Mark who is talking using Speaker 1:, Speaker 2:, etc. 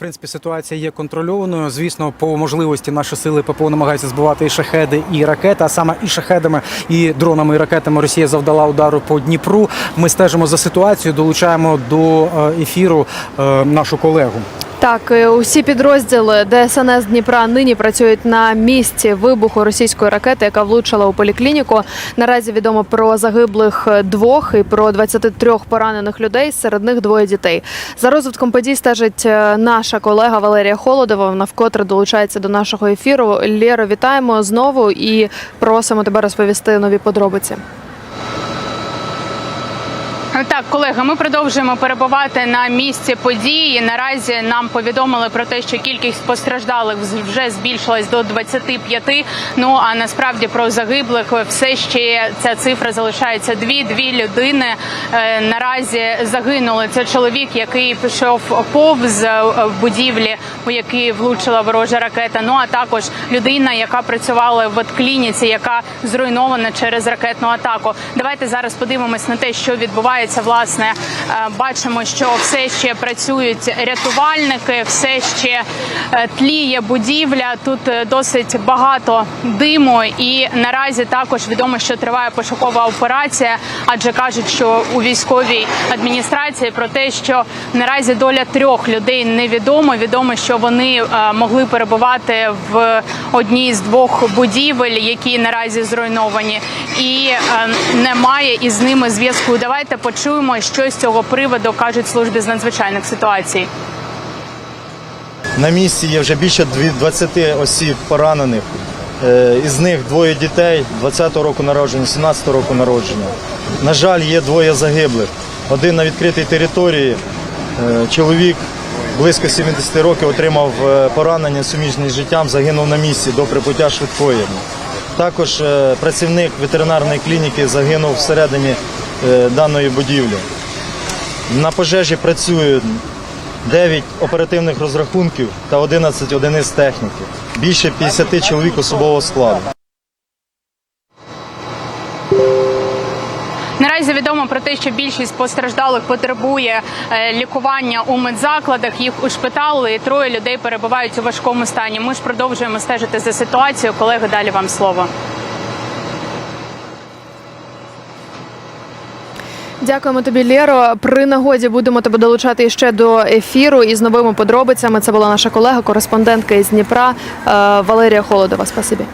Speaker 1: принципі, ситуація є контрольованою. Звісно, по можливості наші сили ППО намагаються збивати і шахеди, і ракети. А саме і шахедами, і дронами, і ракетами Росія завдала удару по Дніпру. Ми стежимо за ситуацією, долучаємо до е, ефіру е, нашу колегу.
Speaker 2: Так, е, усі підрозділи ДСНС Дніпра нині працюють на місці вибуху російської ракети, яка влучила у поліклініку. Наразі відомо про загиблих двох і про 23 поранених людей. Серед них двоє дітей. За розвитком подій стежить е, наша колега Валерія Холодова. Вона вкотре долучається до нашого ефіру. Лєро, вітаємо знову і просимо тебе розповісти нові подробиці.
Speaker 3: Так, колеги, ми продовжуємо перебувати на місці події. Наразі нам повідомили про те, що кількість постраждалих вже збільшилась до 25. Ну а насправді про загиблих все ще ця цифра залишається дві. Дві людини е, наразі загинули. Це чоловік, який пішов повз е, будівлі, у якій влучила ворожа ракета. Ну а також людина, яка працювала в клініці, яка зруйнована через ракетну атаку. Давайте зараз подивимось на те, що відбувається. Власне, Е, бачимо, що все ще працюють рятувальники, все ще е, тліє будівля. Тут е, досить багато диму, і наразі також відомо, що триває пошукова операція, адже кажуть, що у військовій адміністрації про те, що наразі доля трьох людей невідомо. Відомо, що вони могли перебувати в одній з двох будівель, які наразі зруйновані, і немає із ними зв'язку. Давайте почуємо, що з цього приводу кажуть служби з надзвичайних ситуацій.
Speaker 4: На місці є вже більше дві- 20 осіб поранених. Е, Із них двоє дітей 20-го року народження, 17-го року народження. На жаль, є двоє загиблих. Один на відкритій території. Е, Чоловік близько 70 років отримав е, поранення суміжні з життям, загинув на місці до прибуття швидкої. Також працівник ветеринарної клініки загинув всередині даної будівлі. На пожежі працюють 9 оперативних розрахунків та 11 одиниць техніки. Більше 50 чоловік особового складу.
Speaker 3: Наразі відомо про те, що більшість постраждалих потребує е, лікування у медзакладах. Їх ушпиталили, і троє людей перебувають у важкому стані. Ми ж продовжуємо стежити за ситуацією. Колеги, далі вам слово.
Speaker 2: Дякуємо тобі, Лєро. При нагоді будемо тебе долучати ще до ефіру із новими подробицями. Це була наша колега, кореспондентка із Дніпра е, Валерія Холодова. Спасибі.